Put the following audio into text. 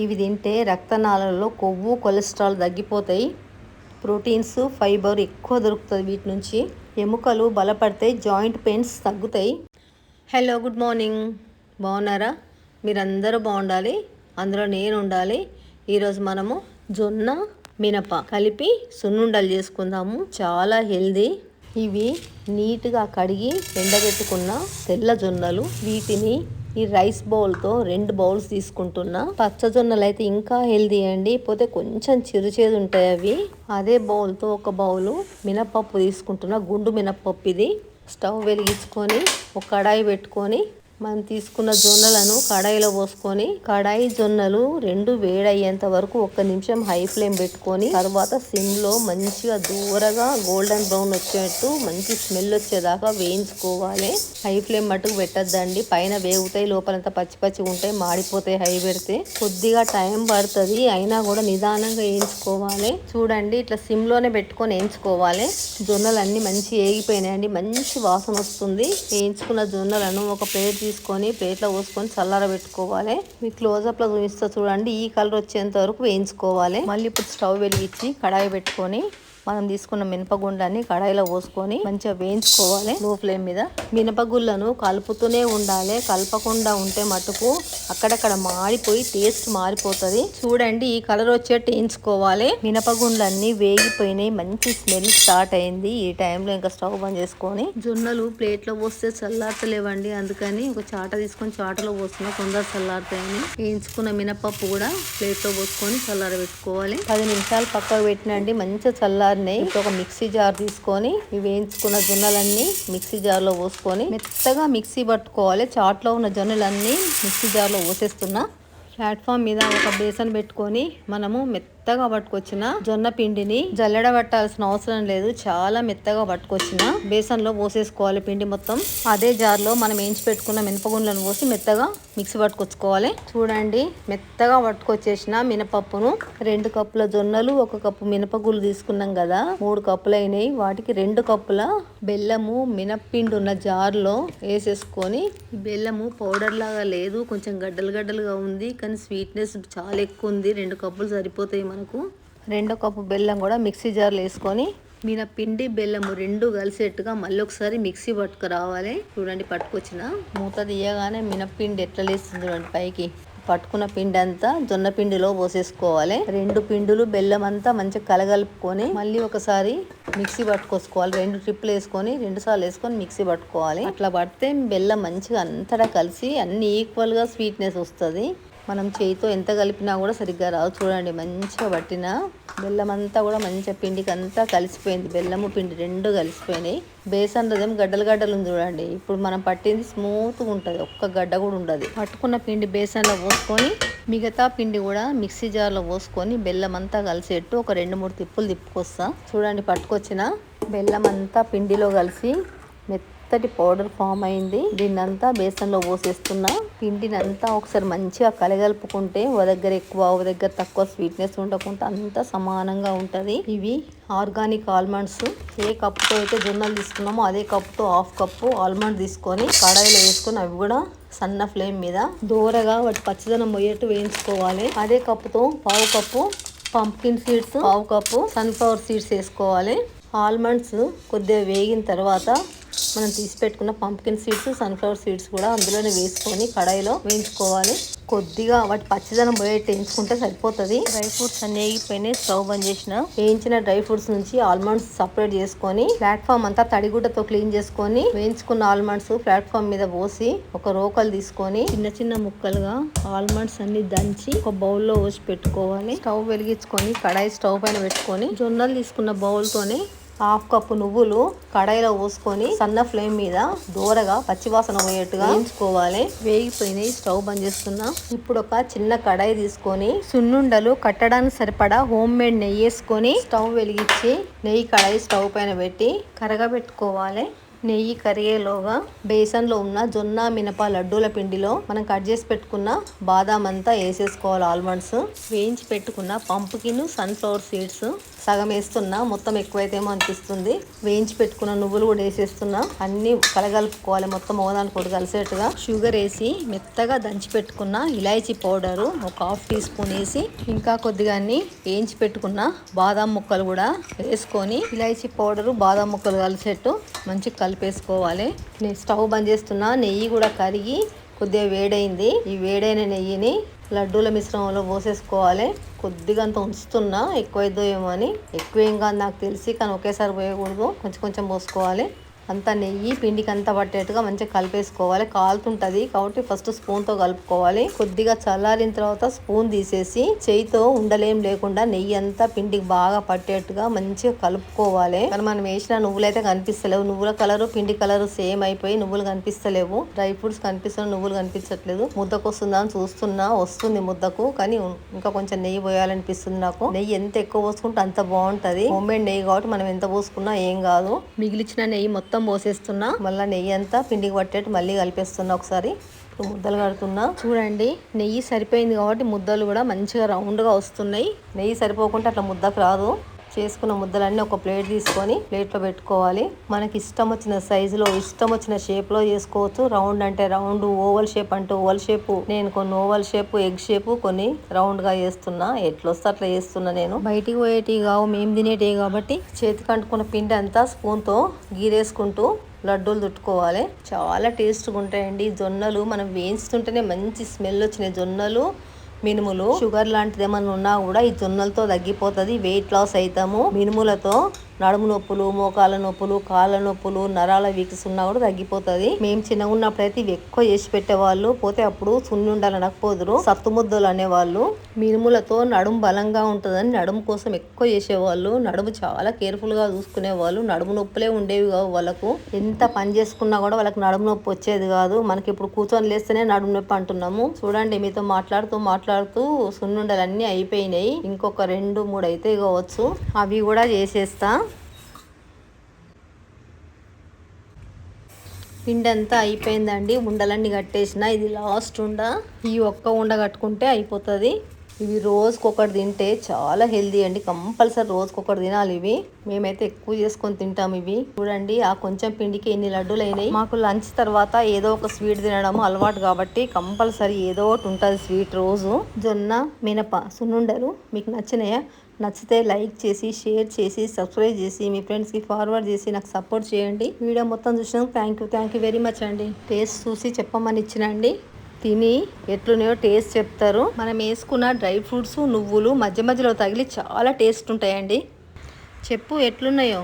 ఇవి తింటే రక్తనాళాలలో కొవ్వు కొలెస్ట్రాల్ తగ్గిపోతాయి. ప్రోటీన్స్ ఫైబర్ ఎక్కువ దొరుకుతుంది వీటి నుంచి. ఎముకలు బలపడతాయి జాయింట్ పెయిన్స్ తగ్గుతాయి. Hello good morning. బాగున్నారా? మీరందరూ బాగుండాలి. అందులో నేను ఉండాలి. ఈరోజు మనము జొన్న మినప కలిపి సున్నుండలు చేసుకుందాము. చాలా హెల్దీ. ఇవి నీట్గా కడిగి ఎండబెట్టుకున్న తెల్ల జొన్నలు. వీటిని ఈ రైస్ బౌల్తో రెండు బౌల్స్ తీసుకుంటున్నా. పచ్చజొన్నలు అయితే ఇంకా హెల్దీ అండి. పోతే కొంచెం చిరుచేదు ఉంటాయి అవి. అదే బౌల్తో ఒక బౌలు మినపప్పు తీసుకుంటున్నా. గుండు మినపప్పు ఇది. స్టవ్ వెలిగించుకొని ఒక కడాయి పెట్టుకొని మనం తీసుకున్న జొన్నలను కడాయిలో పోసుకొని కడాయి జొన్నలు రెండు వేడయ్యేంత వరకు ఒక్క నిమిషం హై ఫ్లేమ్ పెట్టుకొని తర్వాత సిమ్లో మంచిగా దూరగా గోల్డెన్ బ్రౌన్ వచ్చేట్టు మంచి స్మెల్ వచ్చేదాకా వేయించుకోవాలి. హై ఫ్లేమ్ మట్టుకు పెట్టద్దండి. పైన వేగుతాయి లోపలంతా పచ్చి పచ్చి ఉంటాయి మాడిపోతాయి హై పెడితే. కొద్దిగా టైం పడుతుంది అయినా కూడా నిదానంగా వేయించుకోవాలి. చూడండి ఇట్లా సిమ్లోనే పెట్టుకొని వేయించుకోవాలి. జొన్నలు అన్ని మంచి వేగిపోయినాయండి మంచి వాసన వస్తుంది. వేయించుకున్న జొన్నలను ఒక ప్లేట్ తీసుకొని ప్లేట్లో పోసుకొని చల్లారబెట్టుకోవాలి మీ క్లోజప్లో చూపిస్తా చూడండి. ఈ కలర్ వచ్చేంత వరకు వేయించుకోవాలి. మళ్ళీ ఇప్పుడు స్టవ్ వెలిగించి కడాయి పెట్టుకొని మనం తీసుకున్న మినపగుండాన్ని కడాయిలో పోసుకొని మంచిగా వేయించుకోవాలి. లో ఫ్లేమ్ మీద మినపగుళ్ళను కలుపుతూనే ఉండాలి. కలపకుండా ఉంటే మటుకు అక్కడక్కడ మాడిపోయి టేస్ట్ మారిపోతుంది. చూడండి ఈ కలర్ వచ్చేట్టు వేయించుకోవాలి. మినపగుండ్లన్నీ వేగిపోయినాయి. మంచి స్మెల్ స్టార్ట్ అయింది. ఈ టైంలో ఇంకా స్టవ్ బంద్ చేసుకొని జొన్నలు ప్లేట్లో పోస్తే చల్లార్చలేవండి. అందుకని ఒక చాట తీసుకొని చాటలో పోస్తున్నా. కొందరు చల్లారుతాయని వేయించుకున్న మినపప్పు కూడా ప్లేట్లో పోసుకొని చల్లారబెట్టుకోవాలి. పది నిమిషాలు పక్కకు పెట్టినండి. మంచిగా చల్లారినాయి ఇప్పుడు ఒక మిక్సీ జార్ తీసుకొని ఇవి వేయించుకున్న జొన్నలన్నీ మిక్సీ జార్లో పోసుకొని మెత్తగా మిక్సీ పట్టుకోవాలి. చాట్లో ఉన్న జొన్నలన్నీ మిక్సీ జార్లో పోసేస్తున్నా. ప్లాట్ఫామ్ మీద ఒక బేసన్ పెట్టుకొని మనము మెత్తగా పట్టుకొచ్చిన జొన్న పిండిని జల్లెడ పట్టాల్సిన అవసరం లేదు. చాలా మెత్తగా పట్టుకొచ్చిన బేసన్లో పోసేసుకోవాలి పిండి మొత్తం. అదే జార్లో మనం వేయించి పెట్టుకున్న మినపగుండ్లను పోసి మెత్తగా మిక్సీ పట్టుకొచ్చుకోవాలి. చూడండి మెత్తగా పట్టుకొచ్చేసిన మినపప్పును రెండు కప్పుల జొన్నలు ఒక కప్పు మినపగుళ్ళు తీసుకున్నాం కదా మూడు కప్పులు అయినాయి వాటికి రెండు కప్పుల బెల్లము మినప్పిండి ఉన్న జార్లో వేసేసుకొని బెల్లము పౌడర్ లాగా లేదు. కొంచెం గడ్డలు గడ్డలుగా ఉంది కానీ స్వీట్నెస్ చాలా ఎక్కువ ఉంది. రెండు కప్పులు సరిపోతాయి మనకు. రెండో కప్పు బెల్లం కూడా మిక్సీ జార్లో వేసుకొని మినపిండి బెల్లము రెండు కలిసేట్టుగా మళ్ళీ ఒకసారి మిక్సీ పట్టుకురావాలి. చూడండి పట్టుకొచ్చిన. మూత తీయగానే మినపిండి ఎట్లా లేస్తుంది చూడండి పైకి. పట్టుకున్న పిండి అంతా జొన్న పిండిలో పోసేసుకోవాలి. రెండు పిండులు బెల్లం అంతా మంచిగా కలగలుపుకొని మళ్ళీ ఒకసారి మిక్సీ పట్టుకోసుకోవాలి. రెండు ట్రిప్లు వేసుకొని రెండు సార్లు వేసుకొని మిక్సీ పట్టుకోవాలి. అట్లా పడితే బెల్లం మంచిగా అంతటా కలిసి అన్ని ఈక్వల్గా స్వీట్నెస్ వస్తుంది. మనం చేయితో ఎంత కలిపినా కూడా సరిగ్గా రాదు చూడండి మంచిగా పట్టిన బెల్లం అంతా కూడా మంచిగా పిండికి అంతా కలిసిపోయింది. బెల్లము పిండి రెండు కలిసిపోయినాయి. బేసన్ రదేం గడ్డలు గడ్డలు ఉంది చూడండి. ఇప్పుడు మనం పట్టింది స్మూత్గా ఉంటుంది. ఒక్క గడ్డ కూడా ఉండదు. పట్టుకున్న పిండి బేసన్లో పోసుకొని మిగతా పిండి కూడా మిక్సీ జార్లో పోసుకొని బెల్లం అంతా కలిసేట్టు ఒక రెండు మూడు తిప్పులు తిప్పుకొస్తా. చూడండి పట్టుకొచ్చిన బెల్లం అంతా పిండిలో కలిసి మెత్తటి పౌడర్ ఫామ్ అయింది. దీన్నంతా బేసన్లో పోసేస్తున్నా. పిండిని అంతా ఒకసారి మంచిగా కలగలుపుకుంటే ఓ దగ్గర ఎక్కువ ఓ దగ్గర తక్కువ స్వీట్నెస్ ఉండకుండా అంతా సమానంగా ఉంటుంది. ఇవి ఆర్గానిక్ ఆల్మండ్స్. ఏ కప్పుతో అయితే జొన్నలు తీసుకున్నామో అదే కప్పుతో హాఫ్ కప్పు ఆల్మండ్ తీసుకొని కడాయిలో వేసుకొని అవి కూడా సన్న ఫ్లేమ్ మీద దూరగా వాటి పచ్చదనం పోయేట్టు వేయించుకోవాలి. అదే కప్పుతో పావు కప్పు పంప్కిన్ సీడ్స్ పావు కప్పు సన్ఫ్లవర్ సీడ్స్ వేసుకోవాలి. ఆల్మండ్స్ కొద్దిగా వేగిన తర్వాత మనం తీసి పెట్టుకున్న పంప్కిన్ సీడ్స్ సన్ఫ్లవర్ సీడ్స్ కూడా అందులోనే వేసుకొని కడాయిలో వేయించుకోవాలి. కొద్దిగా వాటి పచ్చదనం పోయేట్టు వేయించుకుంటే సరిపోతుంది. డ్రై ఫ్రూట్స్ అన్ని వేగిపోయినాయి స్టవ్ బంద్ చేసిన. వేయించిన డ్రై ఫ్రూట్స్ నుంచి ఆల్మండ్స్ సపరేట్ చేసుకొని ప్లాట్ఫామ్ అంతా తడిగుడ్డతో క్లీన్ చేసుకొని వేయించుకున్న ఆల్మండ్స్ ప్లాట్ఫామ్ మీద పోసి ఒక రోకలు తీసుకొని చిన్న చిన్న ముక్కలుగా ఆల్మండ్స్ అన్ని దంచి ఒక బౌల్లో పోసి పెట్టుకోవాలి. స్టవ్ వెలిగించుకొని కడాయి స్టవ్ పైన పెట్టుకొని జొన్నలు తీసుకున్న బౌల్తోనే హాఫ్ కప్పు నువ్వులు కడాయిలో పోసుకొని సన్న ఫ్లేమ్ మీద దూరగా పచ్చివాసన పోయేట్టుగా వేయించుకోవాలి. వేగిపోయినాయి స్టవ్ బంద్ చేస్తున్నా. ఇప్పుడు ఒక చిన్న కడాయి తీసుకొని సున్నుండలు కట్టడానికి సరిపడా హోమ్ మేడ్ నెయ్యి వేసుకొని స్టవ్ వెలిగించి నెయ్యి కడాయి స్టవ్ పైన పెట్టి కరగబెట్టుకోవాలి. నెయ్యి కరిగేలోగా బేసన్లో ఉన్న జొన్న మినప లడ్డూల పిండిలో మనం కట్ చేసి పెట్టుకున్న బాదాం అంతా వేసేసుకోవాలి ఆల్మండ్స్. వేయించి పెట్టుకున్న పంపుకిన్ సన్ఫ్లవర్ సీడ్స్ సగం వేస్తున్నా మొత్తం ఎక్కువైతేమో అనిపిస్తుంది. వేయించి పెట్టుకున్న నువ్వులు కూడా వేసేస్తున్నా అన్ని కలగలుపుకోవాలి మొత్తం ఓదానికి కూడా కలిసేట్టుగా. షుగర్ వేసి మెత్తగా దంచి పెట్టుకున్న ఇలాచీ పౌడరు ఒక హాఫ్ టీ స్పూన్ వేసి ఇంకా కొద్దిగా అన్ని వేయించి పెట్టుకున్న బాదాం ముక్కలు కూడా వేసుకొని ఇలాచీ పౌడరు బాదాం ముక్కలు కలిసేట్టు మంచి మంచిగా కలిపేసుకోవాలి. నేను స్టవ్ బంద్ చేస్తున్నా నెయ్యి కూడా కరిగి కొద్దిగా వేడైంది. ఈ వేడైన నెయ్యిని లడ్డూల మిశ్రమంలో పోసేసుకోవాలి. కొద్దిగా అంత ఉంచుతున్నా ఎక్కువైద్దో ఏమో అని. ఎక్కువ ఏం కాదు నాకు తెలిసి కానీ ఒకేసారి పోయకూడదు. కొంచెం కొంచెం పోసుకోవాలి. అంతా నెయ్యి పిండికి అంతా పట్టేట్టుగా మంచిగా కలిపేసుకోవాలి. కాలుతుంటుంది కాబట్టి ఫస్ట్ స్పూన్తో కలుపుకోవాలి. కొద్దిగా చల్లారిన తర్వాత స్పూన్ తీసేసి చేయితో ఉండలేం లేకుండా నెయ్యి అంతా పిండికి బాగా పట్టేట్టుగా మంచిగా కలుపుకోవాలి. కానీ మనం వేసిన నువ్వులు అయితే కనిపిస్తలేవు. నువ్వుల కలరు పిండి కలరు సేమ్ అయిపోయి నువ్వులు కనిపిస్తలేవు. డ్రై ఫ్రూట్స్ కనిపిస్తున్న నువ్వులు కనిపించట్లేదు. ముద్దకు వస్తుందా అని చూస్తున్నా వస్తుంది ముద్దకు. కానీ ఇంకా కొంచెం నెయ్యి పోయాలనిపిస్తుంది నాకు. నెయ్యి ఎంత ఎక్కువ పోసుకుంటే అంత బాగుంటది. హోమ్ మేడ్ నెయ్యి కాబట్టి మనం ఎంత పోసుకున్నా ఏం కాదు. మిగిలిచిన నెయ్యి మొత్తం పోసేస్తున్నా. మళ్ళీ నెయ్యి అంతా పిండికి పట్టేట్టు మళ్ళీ కలిపేస్తున్నా ఒకసారి. ముద్దలు కడుతున్నా. చూడండి నెయ్యి సరిపోయింది కాబట్టి ముద్దలు కూడా మంచిగా రౌండ్గా వస్తున్నాయి. నెయ్యి సరిపోకుంటే అట్లా ముద్దకు రాదు. చేసుకున్న ముద్దలన్నీ ఒక ప్లేట్ తీసుకొని ప్లేట్లో పెట్టుకోవాలి. మనకి ఇష్టం వచ్చిన సైజులో ఇష్టం వచ్చిన షేప్లో చేసుకోవచ్చు. రౌండ్ అంటే రౌండ్ ఓవల్ షేప్ అంటే ఓవల్ షేప్. నేను కొన్ని ఓవల్ షేప్ ఎగ్ షేప్ కొన్ని రౌండ్గా చేస్తున్నా ఎట్లొస్తే అట్లా చేస్తున్నా నేను. బయటికి పోయేటివి కావు మేము తినేటివి కాబట్టి చేతికి అంటుకున్న పిండి అంతా స్పూన్తో గీరేసుకుంటూ లడ్డూలు తుట్టుకోవాలి చాలా టేస్ట్గా ఉంటాయండి. జొన్నలు మనం వేయించుతుంటేనే మంచి స్మెల్ వచ్చినాయి. జొన్నలు మినుములు. షుగర్ లాంటిది ఏమైనా ఉన్నా కూడా ఈ జొన్నలతో తగ్గిపోతుంది. వెయిట్ లాస్ అవుతాము మినుములతో నడుము నొప్పులు మోకాల నొప్పులు కాళ్ళ నొప్పులు నరాల వీక్స్ ఉన్నా కూడా తగ్గిపోతుంది. మేము చిన్నగా ఉన్నప్పుడు అయితే ఇవి ఎక్కువ చేసి పెట్టేవాళ్ళు. పోతే అప్పుడు సున్ని అనకపోదురు సత్తుముద్దలు అనేవాళ్ళు. మినుములతో నడుము బలంగా ఉంటుందని నడుము కోసం ఎక్కువ చేసేవాళ్ళు. నడుము చాలా కేర్ఫుల్గా చూసుకునేవాళ్ళు. నడుము నొప్పులే ఉండేవి కావు వాళ్ళకు. ఎంత పని చేసుకున్నా కూడా వాళ్ళకి నడుము నొప్పి వచ్చేది కాదు. మనకి ఇప్పుడు కూర్చొని లేస్తేనే నడుము నొప్పి అంటున్నాము. చూడండి మీతో మాట్లాడుతూ మాట్లాడుతూ సున్నుండలు అన్నీ అయిపోయినాయి. ఇంకొక రెండు మూడు అయితే కావచ్చు. అవి కూడా చేసేస్తా. పిండంతా అయిపోయిందండి. ఉండలన్నీ కట్టేసిన. ఇది లాస్ట్ ఉండ. ఈ ఒక్క ఉండ కట్టుకుంటే అయిపోతుంది. ఇవి రోజుకొకటి తింటే చాలా హెల్దీ అండి. కంపల్సరీ రోజుకొకటి తినాలి ఇవి. మేమైతే ఎక్కువ చేసుకొని తింటాం ఇవి. చూడండి ఆ కొంచెం పిండికి ఎన్ని లడ్డూలు అయినాయి. మాకు లంచ్ తర్వాత ఏదో ఒక స్వీట్ తినడం అలవాటు కాబట్టి కంపల్సరీ ఏదో ఒకటి ఉంటుంది స్వీట్ రోజు. జొన్న మినప సున్నుండలు మీకు నచ్చినాయా? నచ్చితే లైక్ చేసి షేర్ చేసి సబ్స్క్రైబ్ చేసి మీ ఫ్రెండ్స్కి ఫార్వర్డ్ చేసి నాకు సపోర్ట్ చేయండి. వీడియో మొత్తం చూసినందుకు thank you thank you very much అండి. టేస్ట్ చూసి చెప్పమని ఇచ్చినండి. తిని ఎట్లున్నాయో టేస్ట్ చెప్తారు. మనం వేసుకున్న డ్రై ఫ్రూట్స్ నువ్వులు మధ్య మధ్యలో తగిలి చాలా టేస్ట్ ఉంటాయండి. చెప్పు ఎట్లున్నాయో.